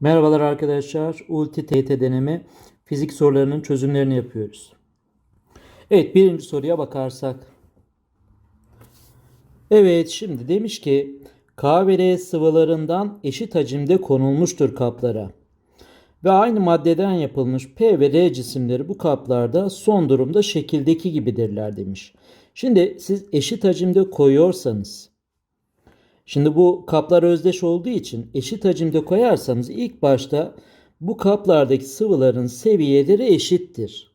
Merhabalar arkadaşlar. Ulti TYT deneme fizik sorularının çözümlerini yapıyoruz. Evet birinci soruya bakarsak. Evet şimdi demiş ki K ve L sıvılarından eşit hacimde konulmuştur kaplara. Ve aynı maddeden yapılmış P ve R cisimleri bu kaplarda son durumda şekildeki gibidirler demiş. Şimdi siz eşit hacimde koyuyorsanız Şimdi bu kaplar özdeş olduğu için eşit hacimde koyarsanız ilk başta bu kaplardaki sıvıların seviyeleri eşittir.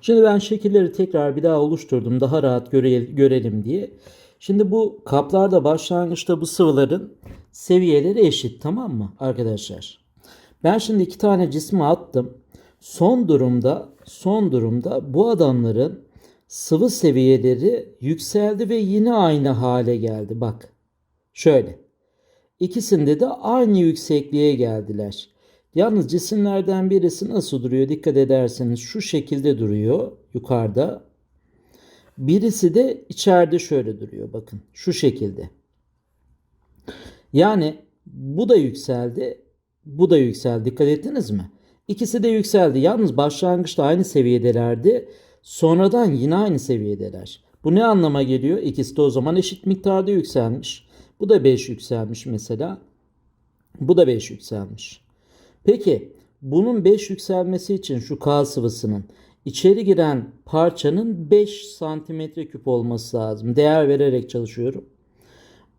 Şimdi ben şekilleri tekrar bir daha oluşturdum daha rahat göre- görelim diye. Şimdi bu kaplarda başlangıçta bu sıvıların seviyeleri eşit tamam mı arkadaşlar? Ben şimdi iki tane cismi attım. Son durumda son durumda bu adamların sıvı seviyeleri yükseldi ve yine aynı hale geldi. Bak. Şöyle. İkisinde de aynı yüksekliğe geldiler. Yalnız cisimlerden birisi nasıl duruyor? Dikkat ederseniz şu şekilde duruyor yukarıda. Birisi de içeride şöyle duruyor. Bakın şu şekilde. Yani bu da yükseldi. Bu da yükseldi. Dikkat ettiniz mi? İkisi de yükseldi. Yalnız başlangıçta aynı seviyedelerdi. Sonradan yine aynı seviyedeler. Bu ne anlama geliyor? İkisi de o zaman eşit miktarda yükselmiş. Bu da 5 yükselmiş mesela. Bu da 5 yükselmiş. Peki bunun 5 yükselmesi için şu K sıvısının içeri giren parçanın 5 santimetre küp olması lazım. Değer vererek çalışıyorum.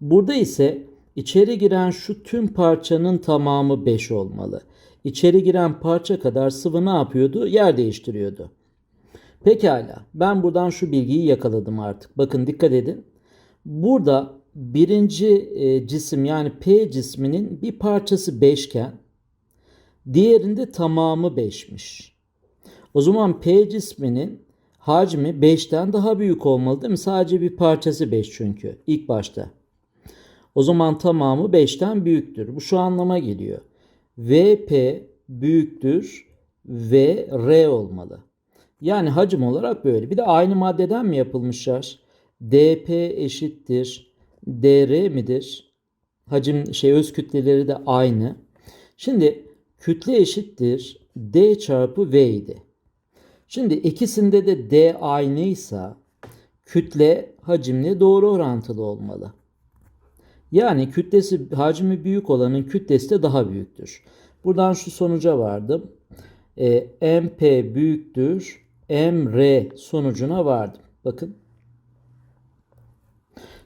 Burada ise içeri giren şu tüm parçanın tamamı 5 olmalı. İçeri giren parça kadar sıvı ne yapıyordu? Yer değiştiriyordu. Pekala. Ben buradan şu bilgiyi yakaladım artık. Bakın dikkat edin. Burada birinci e, cisim yani P cisminin bir parçası 5 iken diğerinde tamamı 5'miş. O zaman P cisminin hacmi 5'ten daha büyük olmalı değil mi? Sadece bir parçası 5 çünkü ilk başta. O zaman tamamı 5'ten büyüktür. Bu şu anlama geliyor. VP büyüktür V R olmalı. Yani hacim olarak böyle. Bir de aynı maddeden mi yapılmışlar? DP eşittir dr midir? Hacim şey öz kütleleri de aynı. Şimdi kütle eşittir d çarpı v idi. Şimdi ikisinde de d aynıysa kütle hacimle doğru orantılı olmalı. Yani kütlesi hacmi büyük olanın kütlesi de daha büyüktür. Buradan şu sonuca vardım. E, MP büyüktür MR sonucuna vardım. Bakın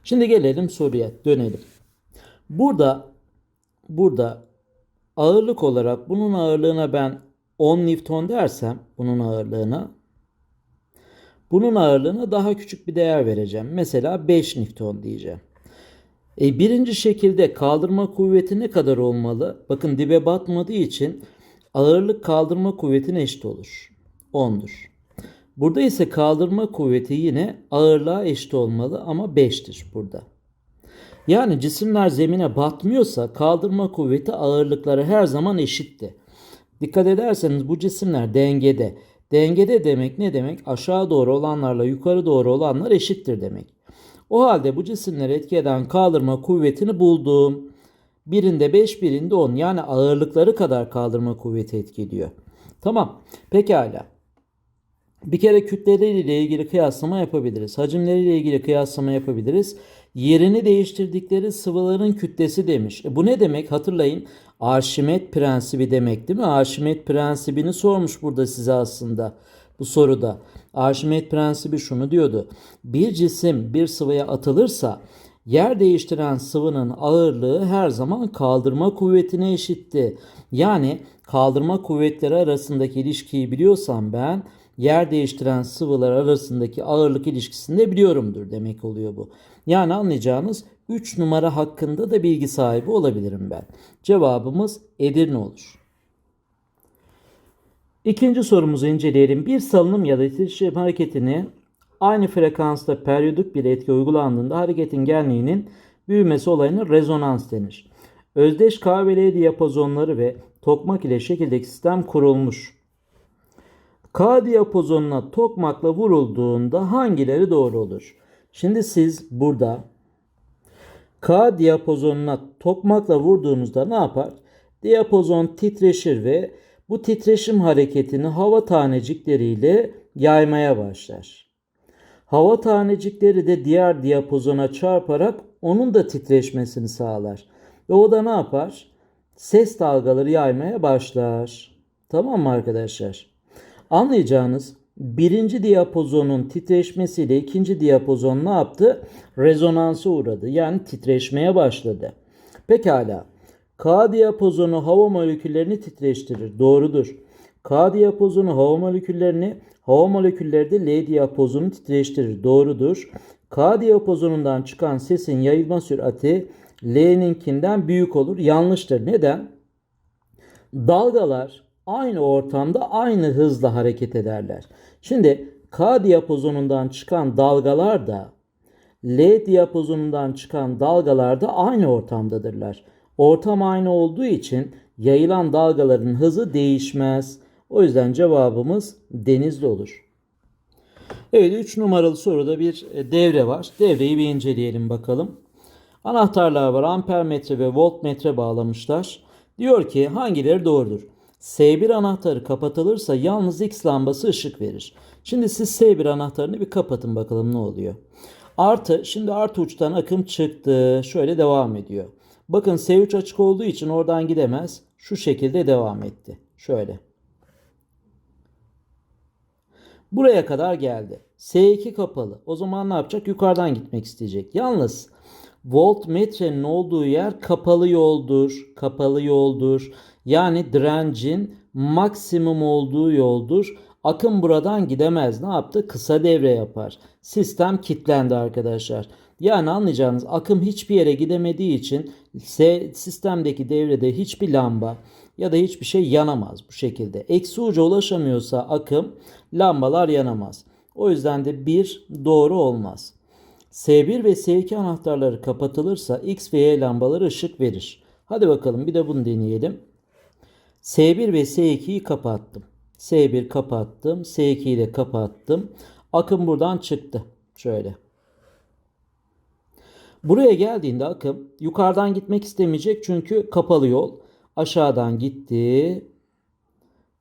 Şimdi gelelim soruya dönelim. Burada burada ağırlık olarak bunun ağırlığına ben 10 Newton dersem bunun ağırlığına bunun ağırlığına daha küçük bir değer vereceğim. Mesela 5 Newton diyeceğim. E, birinci şekilde kaldırma kuvveti ne kadar olmalı? Bakın dibe batmadığı için ağırlık kaldırma kuvvetine eşit olur. 10'dur. Burada ise kaldırma kuvveti yine ağırlığa eşit olmalı ama 5'tir burada. Yani cisimler zemine batmıyorsa kaldırma kuvveti ağırlıkları her zaman eşitti. Dikkat ederseniz bu cisimler dengede. Dengede demek ne demek? Aşağı doğru olanlarla yukarı doğru olanlar eşittir demek. O halde bu cisimleri etki eden kaldırma kuvvetini buldum. Birinde 5, birinde 10. Yani ağırlıkları kadar kaldırma kuvveti etkiliyor. Tamam. Pekala. Bir kere kütleleriyle ilgili kıyaslama yapabiliriz. Hacimleriyle ilgili kıyaslama yapabiliriz. Yerini değiştirdikleri sıvıların kütlesi demiş. E bu ne demek? Hatırlayın. Arşimet prensibi demek değil mi? Arşimet prensibini sormuş burada size aslında bu soruda. Arşimet prensibi şunu diyordu. Bir cisim bir sıvıya atılırsa yer değiştiren sıvının ağırlığı her zaman kaldırma kuvvetine eşitti. Yani kaldırma kuvvetleri arasındaki ilişkiyi biliyorsam ben yer değiştiren sıvılar arasındaki ağırlık ilişkisini de biliyorumdur demek oluyor bu. Yani anlayacağınız 3 numara hakkında da bilgi sahibi olabilirim ben. Cevabımız Edirne olur. İkinci sorumuzu inceleyelim. Bir salınım ya da titreşim hareketini aynı frekansta periyodik bir etki uygulandığında hareketin genliğinin büyümesi olayına rezonans denir. Özdeş K ve L diyapazonları ve tokmak ile şekildeki sistem kurulmuş. K diyapozonuna tokmakla vurulduğunda hangileri doğru olur? Şimdi siz burada K diyapozonuna tokmakla vurduğunuzda ne yapar? Diyapozon titreşir ve bu titreşim hareketini hava tanecikleriyle yaymaya başlar. Hava tanecikleri de diğer diyapozona çarparak onun da titreşmesini sağlar. Ve o da ne yapar? Ses dalgaları yaymaya başlar. Tamam mı arkadaşlar? Anlayacağınız birinci diyapozonun titreşmesiyle ikinci diyapozon ne yaptı? Rezonansa uğradı. Yani titreşmeye başladı. Pekala. K diyapozonu hava moleküllerini titreştirir. Doğrudur. K diyapozonu hava moleküllerini, hava molekülleri de L diyapozonu titreştirir. Doğrudur. K diyapozonundan çıkan sesin yayılma sürati L'ninkinden büyük olur. Yanlıştır. Neden? Dalgalar aynı ortamda aynı hızla hareket ederler. Şimdi K diyapozonundan çıkan dalgalar da L diyapozonundan çıkan dalgalar da aynı ortamdadırlar. Ortam aynı olduğu için yayılan dalgaların hızı değişmez. O yüzden cevabımız denizli olur. Evet 3 numaralı soruda bir e, devre var. Devreyi bir inceleyelim bakalım. Anahtarlar var. Ampermetre ve voltmetre bağlamışlar. Diyor ki hangileri doğrudur? S1 anahtarı kapatılırsa yalnız X lambası ışık verir. Şimdi siz S1 anahtarını bir kapatın bakalım ne oluyor. Artı şimdi artı uçtan akım çıktı. Şöyle devam ediyor. Bakın S3 açık olduğu için oradan gidemez. Şu şekilde devam etti. Şöyle. Buraya kadar geldi. S2 kapalı. O zaman ne yapacak? Yukarıdan gitmek isteyecek. Yalnız voltmetrenin olduğu yer kapalı yoldur. Kapalı yoldur. Yani direncin maksimum olduğu yoldur. Akım buradan gidemez. Ne yaptı? Kısa devre yapar. Sistem kilitlendi arkadaşlar. Yani anlayacağınız akım hiçbir yere gidemediği için sistemdeki devrede hiçbir lamba ya da hiçbir şey yanamaz bu şekilde. Eksi uca ulaşamıyorsa akım lambalar yanamaz. O yüzden de bir doğru olmaz. S1 ve S2 anahtarları kapatılırsa X ve Y lambaları ışık verir. Hadi bakalım bir de bunu deneyelim. S1 ve S2'yi kapattım. S1 kapattım. S2'yi de kapattım. Akım buradan çıktı. Şöyle. Buraya geldiğinde akım yukarıdan gitmek istemeyecek çünkü kapalı yol. Aşağıdan gitti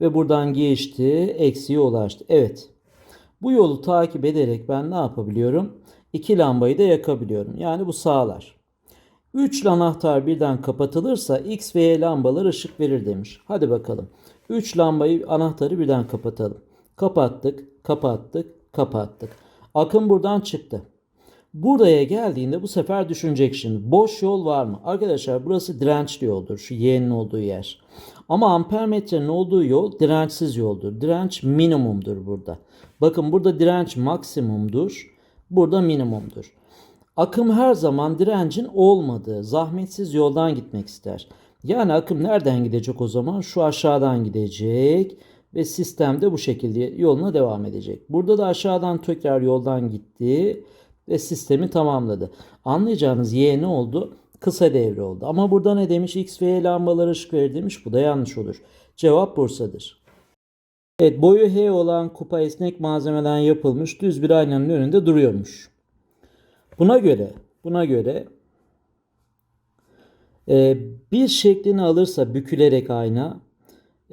ve buradan geçti, eksiye ulaştı. Evet. Bu yolu takip ederek ben ne yapabiliyorum? İki lambayı da yakabiliyorum. Yani bu sağlar. 3 anahtar birden kapatılırsa X ve Y lambalar ışık verir demiş. Hadi bakalım. 3 lambayı anahtarı birden kapatalım. Kapattık, kapattık, kapattık. Akım buradan çıktı. Buraya geldiğinde bu sefer düşünecek şimdi. Boş yol var mı? Arkadaşlar burası dirençli yoldur. Şu Y'nin olduğu yer. Ama ampermetrenin olduğu yol dirençsiz yoldur. Direnç minimumdur burada. Bakın burada direnç maksimumdur. Burada minimumdur. Akım her zaman direncin olmadığı zahmetsiz yoldan gitmek ister. Yani akım nereden gidecek o zaman? Şu aşağıdan gidecek ve sistemde bu şekilde yoluna devam edecek. Burada da aşağıdan tekrar yoldan gitti ve sistemi tamamladı. Anlayacağınız Y ne oldu? Kısa devre oldu. Ama burada ne demiş? X ve Y lambaları ışık verir demiş. Bu da yanlış olur. Cevap Bursa'dır. Evet boyu H olan kupa esnek malzemeden yapılmış düz bir aynanın önünde duruyormuş. Buna göre buna göre e, bir şeklini alırsa bükülerek ayna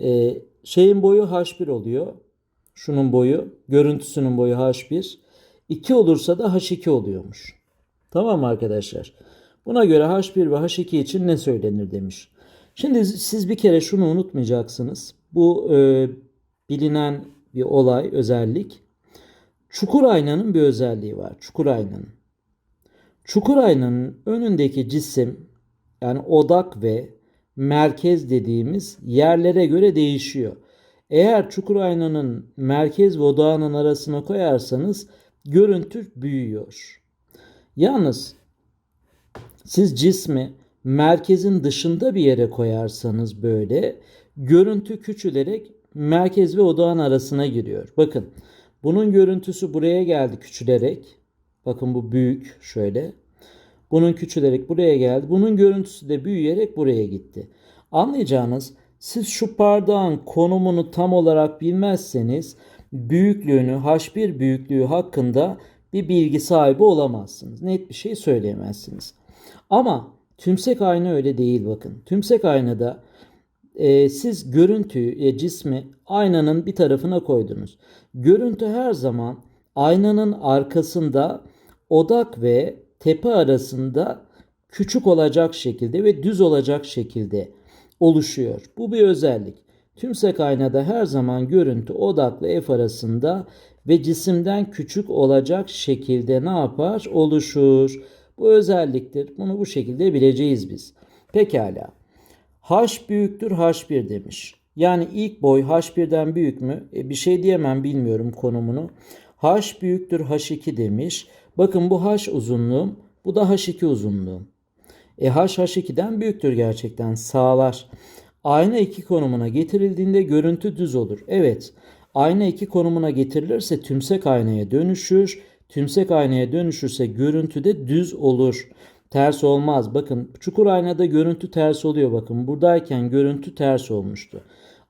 e, şeyin boyu H1 oluyor. Şunun boyu, görüntüsünün boyu H1. 2 olursa da H2 oluyormuş. Tamam mı arkadaşlar? Buna göre H1 ve H2 için ne söylenir demiş. Şimdi siz bir kere şunu unutmayacaksınız. Bu e, bilinen bir olay, özellik. Çukur aynanın bir özelliği var. Çukur aynanın. Çukur aynanın önündeki cisim yani odak ve merkez dediğimiz yerlere göre değişiyor. Eğer çukur aynanın merkez ve odağının arasına koyarsanız görüntü büyüyor. Yalnız siz cismi merkezin dışında bir yere koyarsanız böyle görüntü küçülerek merkez ve odağın arasına giriyor. Bakın bunun görüntüsü buraya geldi küçülerek. Bakın bu büyük şöyle. Bunun küçülerek buraya geldi. Bunun görüntüsü de büyüyerek buraya gitti. Anlayacağınız siz şu bardağın konumunu tam olarak bilmezseniz büyüklüğünü, H1 büyüklüğü hakkında bir bilgi sahibi olamazsınız. Net bir şey söyleyemezsiniz. Ama tümsek ayna öyle değil bakın. Tümsek aynada e, siz görüntüyü, e, cismi aynanın bir tarafına koydunuz. Görüntü her zaman aynanın arkasında odak ve tepe arasında küçük olacak şekilde ve düz olacak şekilde oluşuyor. Bu bir özellik. Tümsek aynada her zaman görüntü odakla F arasında ve cisimden küçük olacak şekilde ne yapar? Oluşur. Bu özelliktir. Bunu bu şekilde bileceğiz biz. Pekala. H büyüktür H1 demiş. Yani ilk boy H1'den büyük mü? E, bir şey diyemem bilmiyorum konumunu. H büyüktür H2 demiş. Bakın bu H uzunluğum, bu da H2 uzunluğum. E H H2'den büyüktür gerçekten sağlar. Ayna 2 konumuna getirildiğinde görüntü düz olur. Evet. Ayna 2 konumuna getirilirse tümsek aynaya dönüşür. Tümsek aynaya dönüşürse görüntü de düz olur. Ters olmaz. Bakın çukur aynada görüntü ters oluyor. Bakın buradayken görüntü ters olmuştu.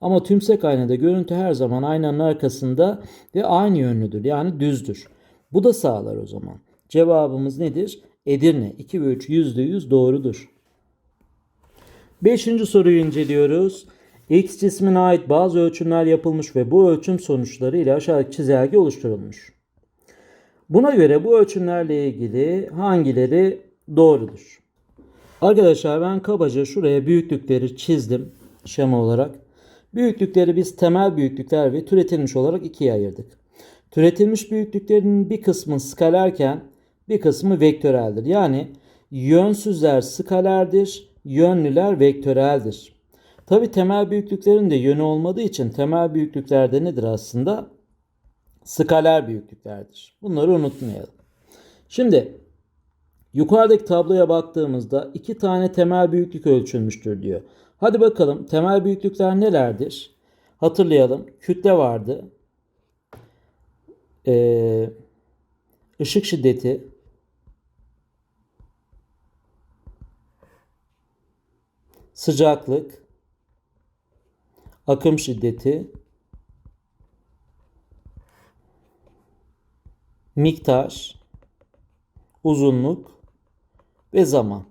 Ama tümsek aynada görüntü her zaman aynanın arkasında ve aynı yönlüdür. Yani düzdür. Bu da sağlar o zaman. Cevabımız nedir? Edirne 2 ve 3 %100 doğrudur. Beşinci soruyu inceliyoruz. X cismine ait bazı ölçümler yapılmış ve bu ölçüm sonuçları ile aşağıdaki çizelge oluşturulmuş. Buna göre bu ölçümlerle ilgili hangileri doğrudur? Arkadaşlar ben kabaca şuraya büyüklükleri çizdim şema olarak. Büyüklükleri biz temel büyüklükler ve türetilmiş olarak ikiye ayırdık. Türetilmiş büyüklüklerin bir kısmı skalerken bir kısmı vektöreldir. Yani yönsüzler skalerdir, yönlüler vektöreldir. Tabi temel büyüklüklerin de yönü olmadığı için temel büyüklüklerde nedir aslında? Skaler büyüklüklerdir. Bunları unutmayalım. Şimdi yukarıdaki tabloya baktığımızda iki tane temel büyüklük ölçülmüştür diyor. Hadi bakalım temel büyüklükler nelerdir? Hatırlayalım. Kütle vardı. Ee, ışık şiddeti, sıcaklık, akım şiddeti, miktar, uzunluk ve zaman.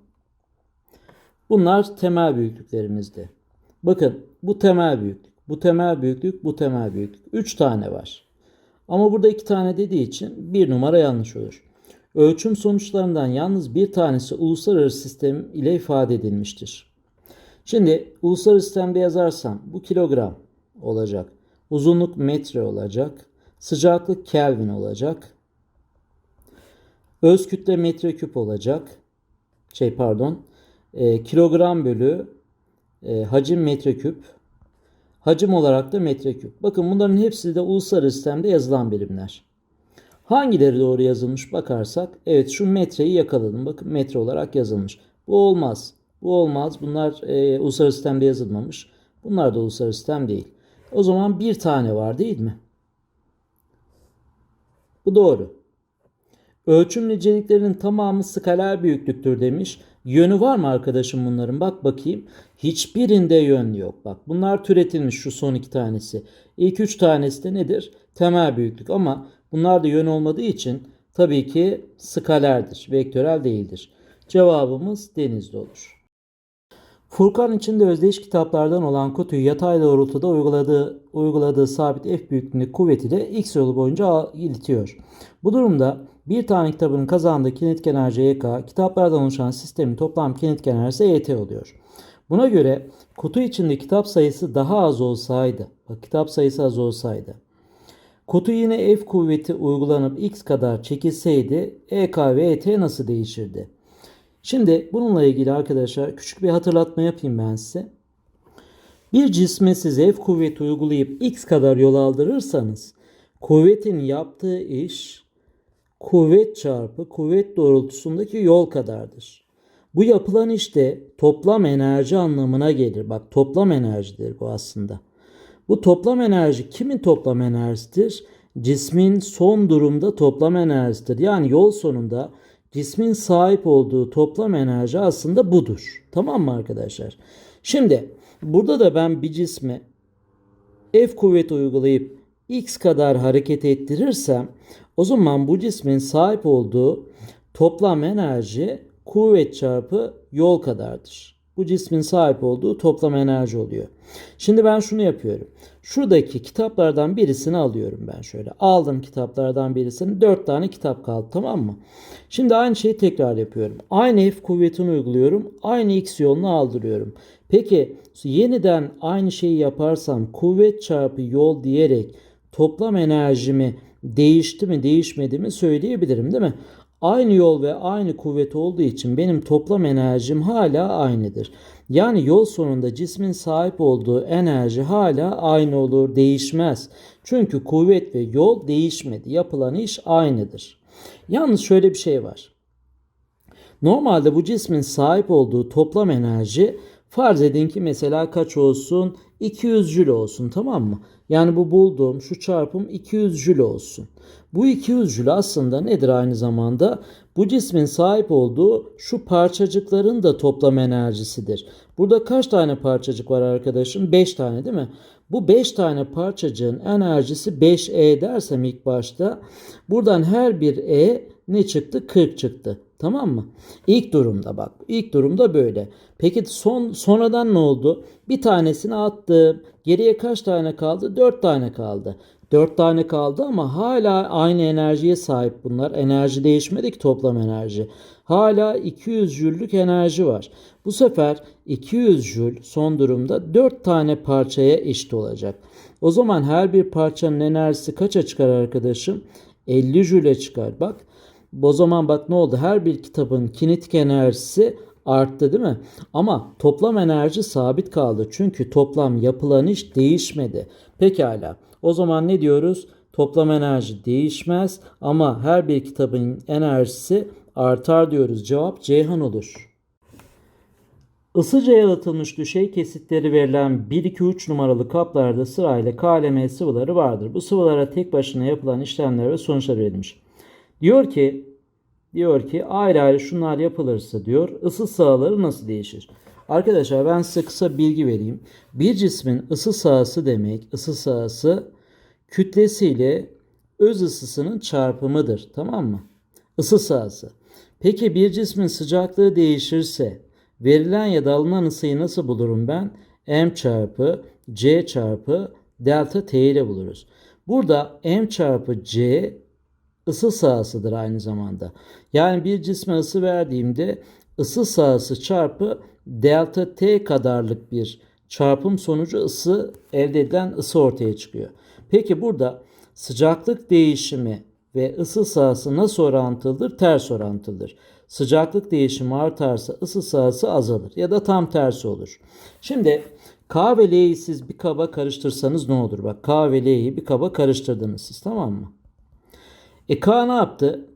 Bunlar temel büyüklüklerimizdi. Bakın bu temel büyüklük, bu temel büyüklük, bu temel büyüklük. 3 tane var. Ama burada 2 tane dediği için bir numara yanlış olur. Ölçüm sonuçlarından yalnız bir tanesi uluslararası sistem ile ifade edilmiştir. Şimdi uluslararası sistemde yazarsam bu kilogram olacak. Uzunluk metre olacak. Sıcaklık Kelvin olacak. Öz kütle metreküp olacak. Şey pardon. E, kilogram bölü e, hacim metreküp. Hacim olarak da metreküp. Bakın bunların hepsi de uluslararası sistemde yazılan birimler. Hangileri doğru yazılmış bakarsak. Evet şu metreyi yakaladım. Bakın metre olarak yazılmış. Bu olmaz. Bu olmaz. Bunlar e, uluslararası sistemde yazılmamış. Bunlar da uluslararası sistem değil. O zaman bir tane var değil mi? Bu doğru. Ölçüm niceliklerinin tamamı skaler büyüklüktür demiş. Yönü var mı arkadaşım bunların? Bak bakayım. Hiçbirinde yön yok. Bak bunlar türetilmiş şu son iki tanesi. İlk üç tanesi de nedir? Temel büyüklük ama bunlar da yön olmadığı için tabii ki skalerdir. Vektörel değildir. Cevabımız denizde olur. Furkan içinde özdeş kitaplardan olan kutuyu yatay doğrultuda uyguladığı, uyguladığı sabit F büyüklüğünde kuvvet ile X yolu boyunca iletiyor. Bu durumda bir tane kitabın kazandığı kinetik enerji EK, kitaplardan oluşan sistemin toplam kinetik enerjisi ET oluyor. Buna göre kutu içinde kitap sayısı daha az olsaydı, bak kitap sayısı az olsaydı, kutu yine F kuvveti uygulanıp X kadar çekilseydi EK ve ET nasıl değişirdi? Şimdi bununla ilgili arkadaşlar küçük bir hatırlatma yapayım ben size. Bir cisme siz F kuvveti uygulayıp X kadar yol aldırırsanız kuvvetin yaptığı iş kuvvet çarpı kuvvet doğrultusundaki yol kadardır. Bu yapılan işte toplam enerji anlamına gelir. Bak toplam enerjidir bu aslında. Bu toplam enerji kimin toplam enerjisidir? Cismin son durumda toplam enerjisidir. Yani yol sonunda cismin sahip olduğu toplam enerji aslında budur. Tamam mı arkadaşlar? Şimdi burada da ben bir cisme F kuvveti uygulayıp x kadar hareket ettirirsem o zaman bu cismin sahip olduğu toplam enerji kuvvet çarpı yol kadardır. bu cismin sahip olduğu toplam enerji oluyor. Şimdi ben şunu yapıyorum. Şuradaki kitaplardan birisini alıyorum ben şöyle. Aldım kitaplardan birisini. 4 tane kitap kaldı tamam mı? Şimdi aynı şeyi tekrar yapıyorum. Aynı F kuvvetini uyguluyorum. Aynı X yolunu aldırıyorum. Peki yeniden aynı şeyi yaparsam kuvvet çarpı yol diyerek toplam enerjimi değişti mi değişmedi mi söyleyebilirim değil mi? Aynı yol ve aynı kuvvet olduğu için benim toplam enerjim hala aynıdır. Yani yol sonunda cismin sahip olduğu enerji hala aynı olur, değişmez. Çünkü kuvvet ve yol değişmedi. Yapılan iş aynıdır. Yalnız şöyle bir şey var. Normalde bu cismin sahip olduğu toplam enerji farz edin ki mesela kaç olsun? 200 jül olsun tamam mı? Yani bu bulduğum şu çarpım 200 jül olsun. Bu 200 jül aslında nedir aynı zamanda? Bu cismin sahip olduğu şu parçacıkların da toplam enerjisidir. Burada kaç tane parçacık var arkadaşım? 5 tane değil mi? Bu 5 tane parçacığın enerjisi 5E dersem ilk başta buradan her bir E ne çıktı? 40 çıktı. Tamam mı? İlk durumda bak. İlk durumda böyle. Peki son sonradan ne oldu? Bir tanesini attım. Geriye kaç tane kaldı? 4 tane kaldı. 4 tane kaldı ama hala aynı enerjiye sahip bunlar. Enerji değişmedi ki toplam enerji. Hala 200 jüllük enerji var. Bu sefer 200 jül son durumda 4 tane parçaya eşit olacak. O zaman her bir parçanın enerjisi kaça çıkar arkadaşım? 50 jüle çıkar. Bak o zaman bak ne oldu? Her bir kitabın kinetik enerjisi arttı değil mi? Ama toplam enerji sabit kaldı. Çünkü toplam yapılan iş değişmedi. Pekala. O zaman ne diyoruz? Toplam enerji değişmez ama her bir kitabın enerjisi artar diyoruz. Cevap Ceyhan olur. Isıca yalıtılmış düşey kesitleri verilen 1-2-3 numaralı kaplarda sırayla KLM sıvıları vardır. Bu sıvılara tek başına yapılan işlemler ve sonuçlar verilmiş. Diyor ki diyor ki ayrı ayrı şunlar yapılırsa diyor ısı sahaları nasıl değişir? Arkadaşlar ben size kısa bilgi vereyim. Bir cismin ısı sahası demek ısı sahası kütlesiyle öz ısısının çarpımıdır. Tamam mı? Isı sahası. Peki bir cismin sıcaklığı değişirse verilen ya da alınan ısıyı nasıl bulurum ben? M çarpı C çarpı delta T ile buluruz. Burada M çarpı C ısı sahasıdır aynı zamanda. Yani bir cisme ısı verdiğimde ısı sahası çarpı delta T kadarlık bir çarpım sonucu ısı elde edilen ısı ortaya çıkıyor. Peki burada sıcaklık değişimi ve ısı sahası nasıl orantılıdır? Ters orantılıdır. Sıcaklık değişimi artarsa ısı sahası azalır ya da tam tersi olur. Şimdi K ve L'yi siz bir kaba karıştırsanız ne olur? Bak K ve L'yi bir kaba karıştırdınız siz tamam mı? E K ne yaptı?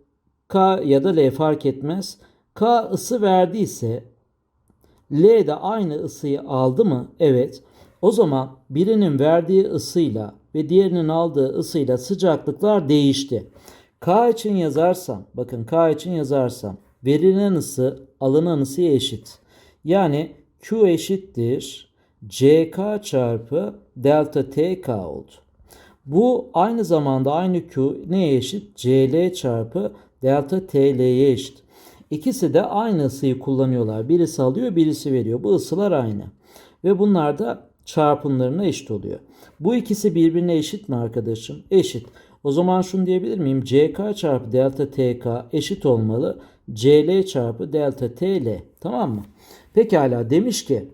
K ya da L fark etmez. K ısı verdiyse L de aynı ısıyı aldı mı? Evet. O zaman birinin verdiği ısıyla ve diğerinin aldığı ısıyla sıcaklıklar değişti. K için yazarsam, bakın K için yazarsam verilen ısı alınan ısıya eşit. Yani Q eşittir CK çarpı delta TK oldu. Bu aynı zamanda aynı Q neye eşit? CL çarpı delta TL'ye eşit. İkisi de aynı ısıyı kullanıyorlar. Birisi alıyor, birisi veriyor. Bu ısılar aynı. Ve bunlar da çarpımlarına eşit oluyor. Bu ikisi birbirine eşit mi arkadaşım? Eşit. O zaman şunu diyebilir miyim? CK çarpı delta TK eşit olmalı. CL çarpı delta TL. Tamam mı? Pekala demiş ki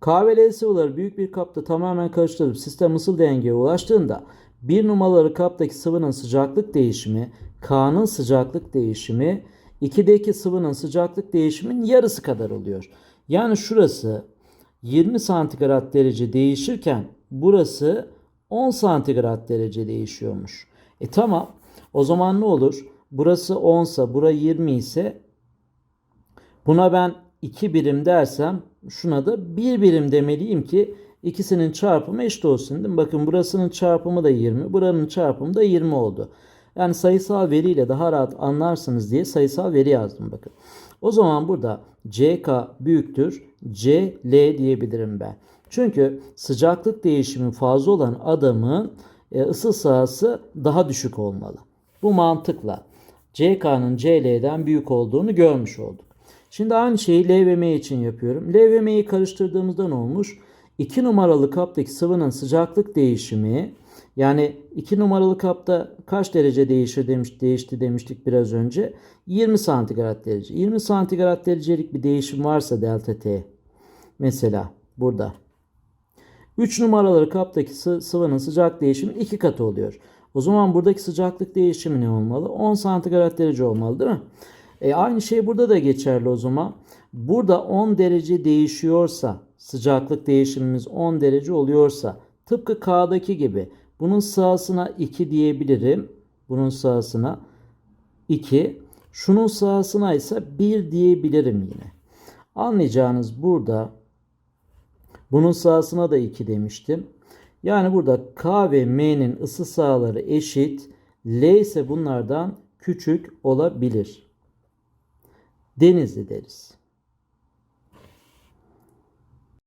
K ve L sıvıları büyük bir kapta tamamen karıştırılıp sistem ısıl dengeye ulaştığında bir numaralı kaptaki sıvının sıcaklık değişimi K'nın sıcaklık değişimi 2'deki sıvının sıcaklık değişiminin yarısı kadar oluyor. Yani şurası 20 santigrat derece değişirken burası 10 santigrat derece değişiyormuş. E tamam. O zaman ne olur? Burası 10 ise bura 20 ise buna ben 2 birim dersem şuna da 1 birim demeliyim ki ikisinin çarpımı eşit olsun. Değil mi? Bakın burasının çarpımı da 20, buranın çarpımı da 20 oldu. Yani sayısal veriyle daha rahat anlarsınız diye sayısal veri yazdım bakın. O zaman burada CK büyüktür CL diyebilirim ben. Çünkü sıcaklık değişimi fazla olan adamın e, ısı sahası daha düşük olmalı. Bu mantıkla CK'nın CL'den büyük olduğunu görmüş olduk. Şimdi aynı şeyi L ve M için yapıyorum. L ve M'yi karıştırdığımızda ne olmuş? 2 numaralı kaptaki sıvının sıcaklık değişimi yani 2 numaralı kapta kaç derece değişir demiş, değişti demiştik biraz önce. 20 santigrat derece. 20 santigrat derecelik bir değişim varsa delta T mesela burada. 3 numaralı kaptaki sı- sıvının sıcak değişimi 2 katı oluyor. O zaman buradaki sıcaklık değişimi ne olmalı? 10 santigrat derece olmalı değil mi? E aynı şey burada da geçerli o zaman. Burada 10 derece değişiyorsa, sıcaklık değişimimiz 10 derece oluyorsa, tıpkı K'daki gibi bunun sağısına 2 diyebilirim. Bunun sağısına 2. Şunun sağısına ise 1 diyebilirim yine. Anlayacağınız burada bunun sağısına da 2 demiştim. Yani burada K ve M'nin ısı sağları eşit. L ise bunlardan küçük olabilir. Denizli deriz.